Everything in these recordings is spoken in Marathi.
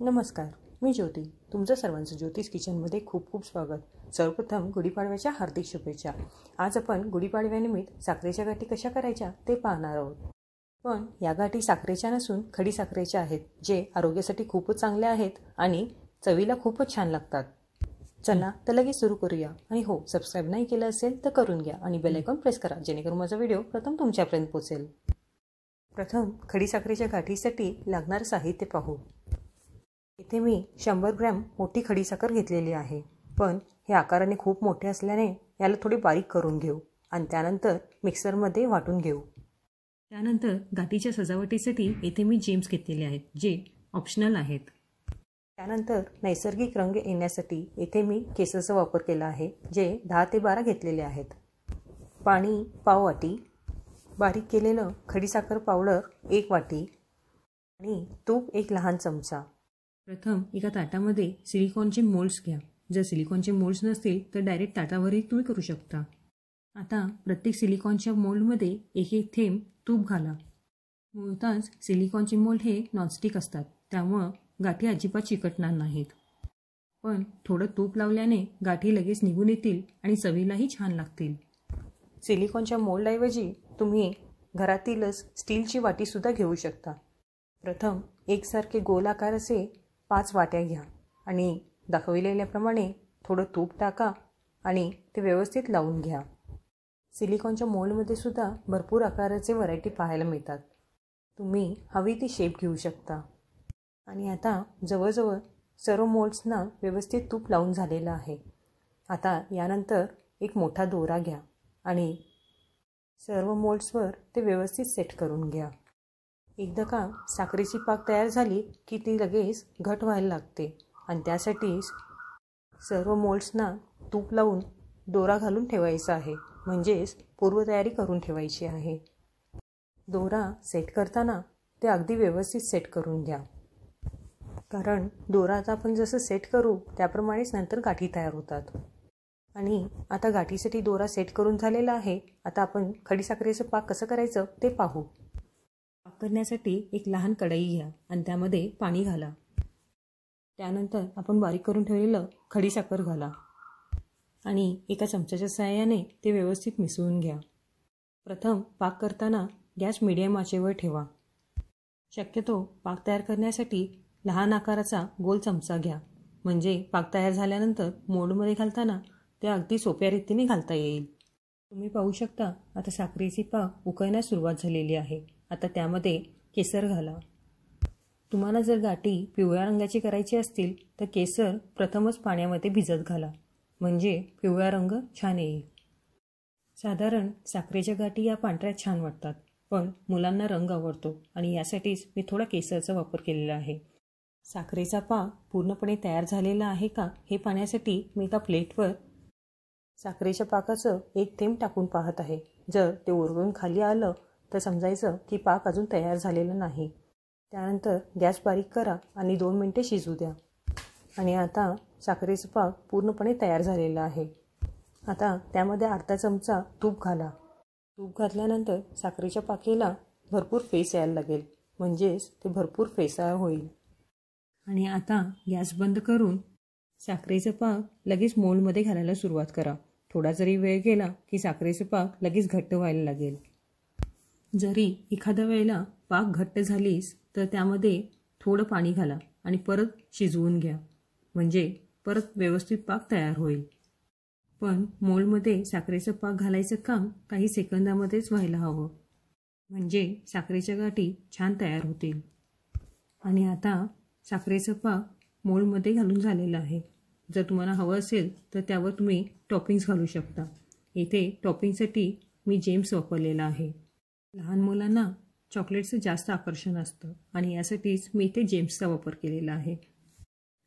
नमस्कार मी ज्योती. तुमचं सर्वांचं ज्योतिष किचनमध्ये खूप खूप स्वागत. सर्वप्रथम गुढीपाडव्याच्या हार्दिक शुभेच्छा. आज आपण गुढीपाडव्यानिमित्त साखरेच्या गाठी कशा करायच्या ते पाहणार आहोत. पण या गाठी साखरेच्या नसून खडी साखरेच्या आहेत जे आरोग्यासाठी खूपच चांगल्या आहेत आणि चवीला खूपच छान लागतात. चला तर लगेच सुरू करूया. आणि हो सबस्क्राईब नाही केलं असेल तर करून घ्या आणि बेलायकॉन प्रेस करा जेणेकरून माझा व्हिडिओ प्रथम तुमच्यापर्यंत पोचेल प्रथम खडी साखरेच्या गाठीसाठी लागणारं साहित्य पाहू. इथे मी शंभर ग्रॅम मोठी खडीसाखर घेतलेली आहे. पण हे आकाराने खूप मोठे असल्याने याला थोडी बारीक करून घेऊ आणि त्यानंतर मिक्सरमध्ये वाटून घेऊ. त्यानंतर गाठीच्या सजावटीसाठी येथे मी जेम्स घेतलेले आहेत जे ऑप्शनल आहेत. त्यानंतर नैसर्गिक रंग येण्यासाठी येथे मी केसाचा वापर केला आहे जे दहा ते बारा घेतलेले आहेत. पाणी पाव वाटी. बारीक केलेलं खडीसाखर पावडर एक वाटी. आणि तूप एक लहान चमचा. प्रथम एका ताटामध्ये सिलिकॉनचे मोल्ड्स घ्या. जर सिलिकॉनचे मोल्ड्स नसतील तर डायरेक्ट ताटावरही तुम्ही करू शकता. आता प्रत्येक सिलिकॉनच्या मोल्डमध्ये एक एक थेंब तूप घाला. मुळताच सिलिकॉनचे मोल्ड हे नॉनस्टिक असतात त्यामुळं गाठी अजिबात चिकटणार नाहीत. पण थोडं तूप लावल्याने गाठी लगेच निघून येतील आणि चवीलाही छान लागतील. सिलिकॉनच्या मोल्डऐवजी तुम्ही घरातीलच स्टीलची वाटीसुद्धा घेऊ शकता. प्रथम एकसारखे गोलाकार असे पाच वाट्या घ्या आणि दाखविलेल्याप्रमाणे थोडं तूप टाका आणि ते व्यवस्थित लावून घ्या. सिलिकॉनच्या मोलमध्ये सुद्धा भरपूर आकाराचे व्हरायटी पाहायला मिळतात. तुम्ही हवी ती शेप घेऊ शकता. आणि आता जवळजवळ सर्व मोल्ड्सना व्यवस्थित तूप लावून झालेलं आहे. आता यानंतर एक मोठा दोरा घ्या आणि सर्व मोल्ड्सवर ते व्यवस्थित सेट करून घ्या. एकदा का साखरेची पाक तयार झाली की ती लगेच घट व्हायला लागते. आणि त्यासाठी सर्व मोल्ड्सना तूप लावून दोरा घालून ठेवायचा आहे. म्हणजेच पूर्वतयारी करून ठेवायची आहे. दोरा सेट करताना ते अगदी व्यवस्थित सेट करून घ्या. कारण दोरा आता आपण जसं सेट करू त्याप्रमाणेच नंतर गाठी तयार होतात. आणि आता गाठीसाठी दोरा सेट करून झालेला आहे. आता आपण खडीसाखरेचं पाक कसं करायचं ते पाहू. करण्यासाठी एक लहान कढई घ्या आणि त्यामध्ये पाणी घाला. त्यानंतर आपण बारीक करून ठेवलेलं खडीसाखर घाला आणि एका चमच्याच्या सहाय्याने ते व्यवस्थित मिसळून घ्या. प्रथम पाक करताना गॅस मिडियम आचेवर ठेवा. शक्यतो पाक तयार करण्यासाठी लहान आकाराचा गोल चमचा घ्या. म्हणजे पाक तयार झाल्यानंतर मोडमध्ये घालताना ते अगदी सोप्या रीतीने घालता येईल. तुम्ही पाहू शकता आता साखरेची पाक उकळण्यास सुरुवात झालेली आहे. आता त्यामध्ये केसर घाला तुम्हाला जर गाठी पिवळ्या रंगाची करायची असतील तर केसर प्रथमच पाण्यामध्ये भिजत घाला. म्हणजे पिवळा रंग छान येईल. साधारण साखरेच्या गाठी या पांढऱ्या छान वाटतात पण मुलांना रंग आवडतो आणि यासाठीच मी थोडा केसरचा वापर केलेला आहे. साखरेचा पाक पूर्णपणे तयार झालेला आहे का हे पाहण्यासाठी मी एका प्लेटवर साखरेच्या पाकाचं एक थेंब टाकून पाहत आहे. जर ते उरवून खाली आलं तर समजायचं की पाक अजून तयार झालेला नाही. त्यानंतर गॅस बारीक करा आणि दोन मिनटे शिजू द्या. आणि आता साखरेचं पाक पूर्णपणे तयार झालेलं आहे. आता त्यामध्ये अर्धा चमचा तूप घाला. तूप घातल्यानंतर साखरेच्या पाकेला भरपूर फेस यायला लागेल. म्हणजेच ते भरपूर फेसाळ होईल. आणि आता गॅस बंद करून साखरेचं पाक लगेच मोलमध्ये घालायला सुरुवात करा. थोडा जरी वेळ गेला की साखरेचं पाक लगेच घट्ट व्हायला लागेल. जरी एखाद्या वेळेला पाक घट्ट झालीस तर त्यामध्ये थोडं पाणी घाला आणि परत शिजवून घ्या. म्हणजे परत व्यवस्थित पाक तयार होईल. पण मोलमध्ये साखरेचं पाक घालायचं काम काही सेकंदामध्येच व्हायला हवं. म्हणजे साखरेच्या गाठी छान तयार होतील. आणि आता साखरेचं पाक मोलमध्ये घालून झालेलं आहे. जर तुम्हाला हवं असेल तर त्यावर तुम्ही टॉपिंग्स घालू शकता. येथे टॉपिंगसाठी मी जेम्स वापरलेला आहे. लहान मुलांना चॉकलेटचं जास्त आकर्षण असतं आणि यासाठीच मी इथे जेम्सचा वापर केलेला आहे.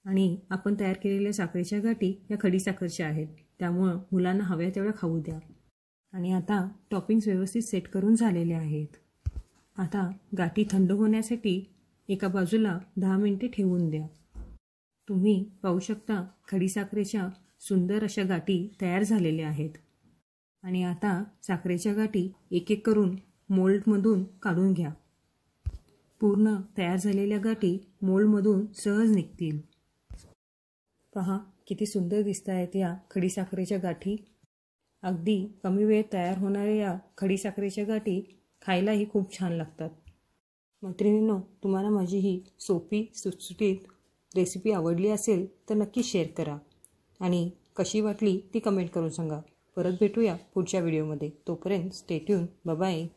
आणि आपण तयार केलेल्या साखरेच्या गाठी या खडी साखरच्या आहेत. त्यामुळं मुलांना हव्या तेवढ्या खाऊ द्या. आणि आता टॉपिंग्स व्यवस्थित सेट करून झालेले आहेत. आता गाठी थंड होण्यासाठी एका बाजूला दहा मिनटे ठेवून द्या. तुम्ही पाहू शकता खडी साखरेच्या सुंदर अशा गाठी तयार झालेल्या आहेत. आणि आता साखरेच्या गाठी एक एक करून मोल्डमधून काढून घ्या. पूर्ण तयार झालेल्या गाठी मोल्डमधून सहज निघतील. पहा किती सुंदर दिसत आहेत या खडीसाखरेच्या गाठी. अगदी कमी वेळ तयार होणाऱ्या या खडीसाखरेच्या गाठी खायलाही खूप छान लागतात. मैत्रिणींनो तुम्हाला माझी ही सोपी सुटसुटीत रेसिपी आवडली असेल तर नक्की शेअर करा. आणि कशी वाटली ती कमेंट करून सांगा. परत भेटूया पुढच्या व्हिडिओमध्ये तोपर्यंत स्टेट्यून बाय